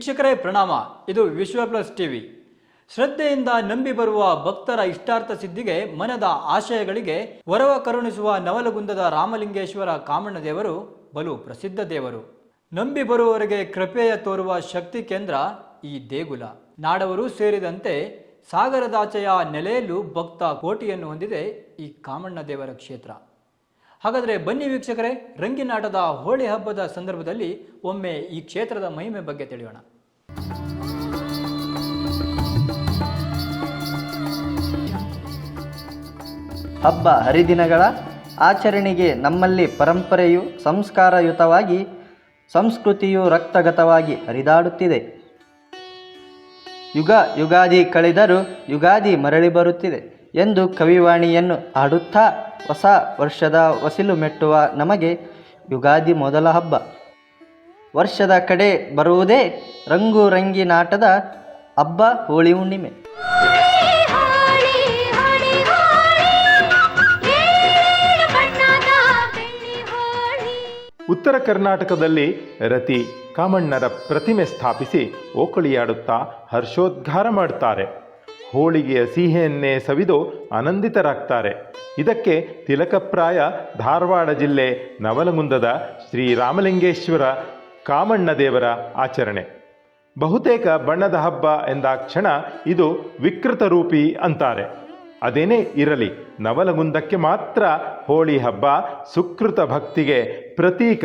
ವೀಕ್ಷಕರೇ, ಪ್ರಣಾಮ. ಇದು ವಿಶ್ವ ಪ್ಲಸ್ ಟಿವಿ. ಶ್ರದ್ಧೆಯಿಂದ ನಂಬಿ ಬರುವ ಭಕ್ತರ ಇಷ್ಟಾರ್ಥ ಸಿದ್ಧಿಗೆ, ಮನದ ಆಶಯಗಳಿಗೆ ವರವ ಕರುಣಿಸುವ ನವಲಗುಂದದ ರಾಮಲಿಂಗೇಶ್ವರ ಕಾಮಣ್ಣ ದೇವರು ಬಲು ಪ್ರಸಿದ್ಧ ದೇವರು. ನಂಬಿ ಬರುವವರಿಗೆ ಕೃಪೆಯ ತೋರುವ ಶಕ್ತಿ ಕೇಂದ್ರ ಈ ದೇಗುಲ. ನಾಡವರು ಸೇರಿದಂತೆ ಸಾಗರದಾಚೆಯ ನೆಲೆಯಲ್ಲೂ ಭಕ್ತ ಕೋಟಿಯನ್ನು ಹೊಂದಿದೆ ಈ ಕಾಮಣ್ಣ ದೇವರ ಕ್ಷೇತ್ರ. ಹಾಗಾದರೆ ಬನ್ನಿ ವೀಕ್ಷಕರೇ, ರಂಗಿನಾಟದ ಹೋಳಿ ಹಬ್ಬದ ಸಂದರ್ಭದಲ್ಲಿ ಒಮ್ಮೆ ಈ ಕ್ಷೇತ್ರದ ಮಹಿಮೆ ಬಗ್ಗೆ ತಿಳಿಯೋಣ. ಹಬ್ಬ ಹರಿದಿನಗಳ ಆಚರಣೆಗೆ ನಮ್ಮಲ್ಲಿ ಪರಂಪರೆಯು ಸಂಸ್ಕಾರಯುತವಾಗಿ, ಸಂಸ್ಕೃತಿಯು ರಕ್ತಗತವಾಗಿ ಹರಿದಾಡುತ್ತಿದೆ. ಯುಗ ಯುಗಾದಿ ಕಳೆದರೂ ಯುಗಾದಿ ಮರಳಿ ಬರುತ್ತಿದೆ. ಎಂದು ಕವಿವಾಣಿಯನ್ನು ಹಾಡುತ್ತಾ ಹೊಸ ವರ್ಷದ ಹೊಸಿಲು ಮೆಟ್ಟುವ ನಮಗೆ ಯುಗಾದಿ ಮೊದಲ ಹಬ್ಬ. ವರ್ಷದ ಕಡೆ ಬರುವುದೇ ರಂಗು ರಂಗಿನಾಟದ ಹಬ್ಬ ಹೋಳಿ ಹುಣ್ಣಿಮೆ. ಉತ್ತರ ಕರ್ನಾಟಕದಲ್ಲಿ ರತಿ ಕಾಮಣ್ಣರ ಪ್ರತಿಮೆ ಸ್ಥಾಪಿಸಿ ಓಕಳಿಯಾಡುತ್ತಾ ಹರ್ಷೋದ್ಗಾರ ಮಾಡ್ತಾರೆ. ಹೋಳಿಗೆಯ ಸಿಹಿಯನ್ನೇ ಸವಿದು ಆನಂದಿತರಾಗ್ತಾರೆ. ಇದಕ್ಕೆ ತಿಲಕಪ್ರಾಯ ಧಾರವಾಡ ಜಿಲ್ಲೆ ನವಲಗುಂದದ ಶ್ರೀರಾಮಲಿಂಗೇಶ್ವರ ಕಾಮಣ್ಣ ದೇವರ ಆಚರಣೆ. ಬಹುತೇಕ ಬಣ್ಣದ ಹಬ್ಬ ಎಂದಾಕ್ಷಣ ಇದು ವಿಕೃತ ರೂಪಿ ಅಂತಾರೆ. ಅದೇನೇ ಇರಲಿ, ನವಲಗುಂದಕ್ಕೆ ಮಾತ್ರ ಹೋಳಿ ಹಬ್ಬ ಸುಕೃತ ಭಕ್ತಿಗೆ ಪ್ರತೀಕ.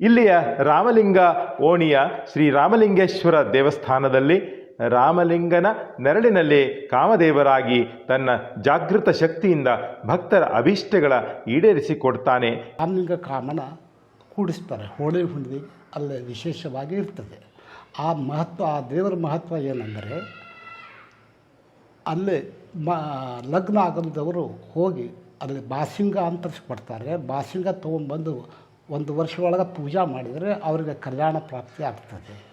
ಇಲ್ಲಿಯ ರಾಮಲಿಂಗ ಓಣಿಯ ಶ್ರೀ ರಾಮಲಿಂಗೇಶ್ವರ ದೇವಸ್ಥಾನದಲ್ಲಿ ರಾಮಲಿಂಗನ ನೆರಳಿನಲ್ಲಿ ಕಾಮದೇವರಾಗಿ ತನ್ನ ಜಾಗೃತ ಶಕ್ತಿಯಿಂದ ಭಕ್ತರ ಅಭಿಷ್ಟಗಳ ಈಡೇರಿಸಿಕೊಡ್ತಾನೆ. ರಾಮಲಿಂಗ ಕಾಮನ ಕೂಡಿಸ್ತಾರೆ ಹೋಳಿ ಹುಣ್ಣಿಮೆ ಅಲ್ಲಿ ವಿಶೇಷವಾಗಿ ಇರ್ತದೆ. ಆ ಮಹತ್ವ, ಆ ದೇವರ ಮಹತ್ವ ಏನೆಂದರೆ, ಅಲ್ಲಿ ಮ, ಲಗ್ನ ಆಗದವರು ಹೋಗಿ ಅಲ್ಲಿ ಬಾಸಿಂಗ ಅಂತರಿಸ್ಕೊಡ್ತಾರೆ. ಕೊಡ್ತಾರೆ ಬಾಸಿಂಗ ತೊಗೊಂಬಂದು ಒಂದು ವರ್ಷ ಒಳಗೆ ಪೂಜಾ ಮಾಡಿದರೆ ಅವರಿಗೆ ಕಲ್ಯಾಣ ಪ್ರಾಪ್ತಿ ಆಗ್ತದೆ.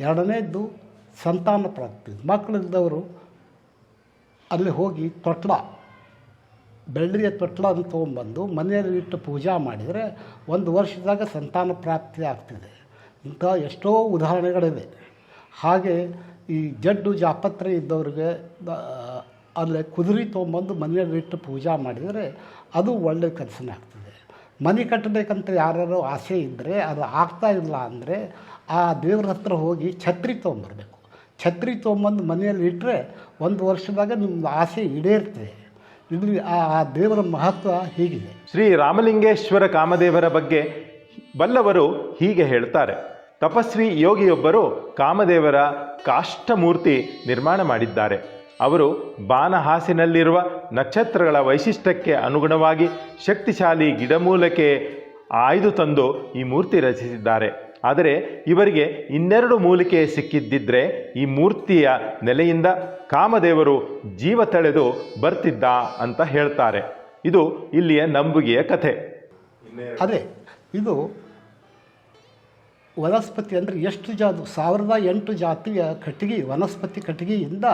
ಎರಡನೇದ್ದು ಸಂತಾನ ಪ್ರಾಪ್ತಿ. ಮಕ್ಕಳಿದ್ದವರು ಅಲ್ಲಿ ಹೋಗಿ ತೊಟ್ಲ, ಬೆಳ್ಳಿಯ ತೊಟ್ಲನ್ನು ತೊಗೊಂಬಂದು ಮನೆಯಲ್ಲಿ ಇಟ್ಟು ಪೂಜಾ ಮಾಡಿದರೆ ಒಂದು ವರ್ಷದಾಗ ಸಂತಾನ ಪ್ರಾಪ್ತಿ ಆಗ್ತಿದೆ. ಇಂಥ ಎಷ್ಟೋ ಉದಾಹರಣೆಗಳಿವೆ. ಹಾಗೆ ಈ ಜಡ್ಡು ಜಾಪತ್ರೆ ಇದ್ದವ್ರಿಗೆ ಅಲ್ಲೇ ಕುದುರೆ ತೊಗೊಂಬಂದು ಮನೆಯಲ್ಲಿ ಇಟ್ಟು ಪೂಜಾ ಮಾಡಿದರೆ ಅದು ಒಳ್ಳೆಯ ಕೆಲಸನೇ ಆಗ್ತದೆ. ಮನೆ ಕಟ್ಟಬೇಕಂತ ಯಾರು ಆಸೆ ಇದ್ದರೆ ಅದು ಆಗ್ತಾ ಇಲ್ಲ ಅಂದರೆ ಆ ದೇವ್ರ ಹತ್ರ ಹೋಗಿ ಛತ್ರಿ ತೊಗೊಂಬರ್ಬೇಕು ಛತ್ರಿ ತೊಗೊಂಬಂದು ಮನೆಯಲ್ಲಿ ಇಟ್ಟರೆ ಒಂದು ವರ್ಷದಾಗ ನಿಮ್ಮ ಆಸೆ ಈಡೇರ್ತದೆ. ಇದು ಆ ಆ ದೇವರ ಮಹತ್ವ ಹೀಗಿದೆ. ಶ್ರೀ ರಾಮಲಿಂಗೇಶ್ವರ ಕಾಮದೇವರ ಬಗ್ಗೆ ಬಲ್ಲವರು ಹೀಗೆ ಹೇಳ್ತಾರೆ. ತಪಸ್ವಿ ಯೋಗಿಯೊಬ್ಬರು ಕಾಮದೇವರ ಕಾಷ್ಟಮೂರ್ತಿ ನಿರ್ಮಾಣ ಮಾಡಿದ್ದಾರೆ. ಅವರು ಬಾನಹಾಸಿನಲ್ಲಿರುವ ನಕ್ಷತ್ರಗಳ ವೈಶಿಷ್ಟ್ಯಕ್ಕೆ ಅನುಗುಣವಾಗಿ ಶಕ್ತಿಶಾಲಿ ಗಿಡಮೂಲಕ್ಕೆ ಆಯ್ದು ತಂದು ಈ ಮೂರ್ತಿ ರಚಿಸಿದ್ದಾರೆ. ಆದರೆ ಇವರಿಗೆ ಇನ್ನೆರಡು ಮೂಲಿಕೆ ಸಿಕ್ಕಿದ್ದಿದ್ರೆ ಈ ಮೂರ್ತಿಯ ನೆಲೆಯಿಂದ ಕಾಮದೇವರು ಜೀವ ತಳೆದು ಬರ್ತಿದ್ದ ಅಂತ ಹೇಳ್ತಾರೆ. ಇದು ಇಲ್ಲಿಯ ನಂಬುಗೆಯ ಕಥೆ. ಅದೇ, ಇದು ವನಸ್ಪತಿ ಅಂದರೆ ಎಷ್ಟು ಜಾದು ಸಾವಿರದ ಎಂಟು ಜಾತಿಯ ಕಟ್ಟಿಗೆ, ವನಸ್ಪತಿ ಕಟ್ಟಿಗೆಯಿಂದ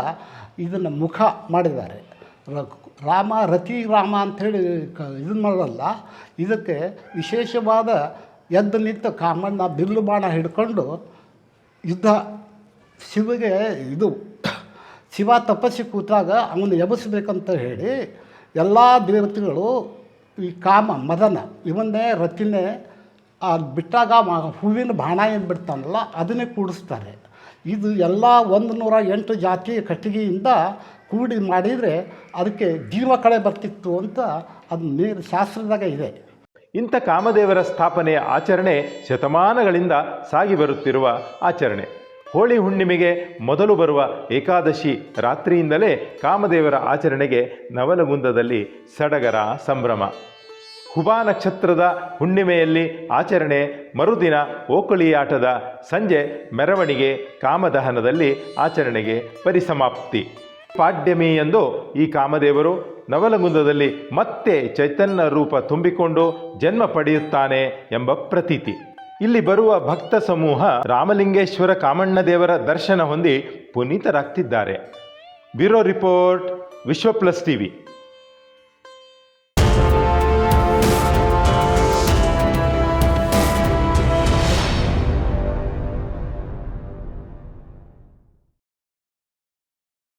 ಇದನ್ನು ಮುಖ ಮಾಡಿದ್ದಾರೆ. ರಾಮ, ರತಿ ರಾಮ ಅಂಥೇಳಿ ಕ ಇದನ್ನು ಮಾಡಲ್ಲ ಇದಕ್ಕೆ ವಿಶೇಷವಾದ ಎದ್ದು ನಿಂತು ಕಾಮಣ್ಣ ಬಿಲ್ಲು ಬಾಣ ಹಿಡ್ಕೊಂಡು ಯುದ್ಧ ಶಿವಗೆ ಇದು ಶಿವ ತಪಸ್ಸಿ ಕೂತಾಗ ಅವನು ಎಬಸಬೇಕಂತ ಹೇಳಿ ಎಲ್ಲ ದೇವತೆಗಳು ಈ ಕಾಮ, ಮದನ ಇವನ್ನೇ, ರತಿನೇ ಅದು ಬಿಟ್ಟಾಗ ಹೂವಿನ ಬಾಣ ಏನು ಬಿಡ್ತಾನಲ್ಲ ಅದನ್ನೇ ಕೂಡಿಸ್ತಾರೆ. ಇದು ಎಲ್ಲ ಒಂದು ನೂರ ಎಂಟು ಜಾತಿ ಕಟ್ಟಿಗೆಯಿಂದ ಕೂಡಿ ಮಾಡಿದರೆ ಅದಕ್ಕೆ ಜೀವ ಕಳೆ ಬರ್ತಿತ್ತು ಅಂತ ಅದು ನೀರು ಶಾಸ್ತ್ರದಾಗ ಇದೆ. ಇಂಥ ಕಾಮದೇವರ ಸ್ಥಾಪನೆಯ ಆಚರಣೆ ಶತಮಾನಗಳಿಂದ ಸಾಗಿ ಬರುತ್ತಿರುವ ಆಚರಣೆ. ಹೋಳಿ ಹುಣ್ಣಿಮೆಗೆ ಮೊದಲು ಬರುವ ಏಕಾದಶಿ ರಾತ್ರಿಯಿಂದಲೇ ಕಾಮದೇವರ ಆಚರಣೆಗೆ ನವಲಗುಂದದಲ್ಲಿ ಸಡಗರ ಸಂಭ್ರಮ. ಹುಬಾ ನಕ್ಷತ್ರದ ಹುಣ್ಣಿಮೆಯಲ್ಲಿ ಆಚರಣೆ ಮರುದಿನ ಓಕಳಿಯಾಟದ ಸಂಜೆ ಮೆರವಣಿಗೆ ಕಾಮದಹನದಲ್ಲಿ ಆಚರಣೆಗೆ ಪರಿಸಮಾಪ್ತಿ. ಪಾಡ್ಯಮಿಯಂದು ಈ ಕಾಮದೇವರು ನವಲಗುಂದದಲ್ಲಿ ಮತ್ತೆ ಚೈತನ್ಯ ರೂಪ ತುಂಬಿಕೊಂಡು ಜನ್ಮ ಪಡೆಯುತ್ತಾನೆ ಎಂಬ ಪ್ರತೀತಿ. ಇಲ್ಲಿ ಬರುವ ಭಕ್ತ ಸಮೂಹ ರಾಮಲಿಂಗೇಶ್ವರ ಕಾಮಣ್ಣ ದೇವರ ದರ್ಶನ ಹೊಂದಿ ಪುನೀತರಾಗ್ತಿದ್ದಾರೆ. Bureau report, Vishwa plus TV.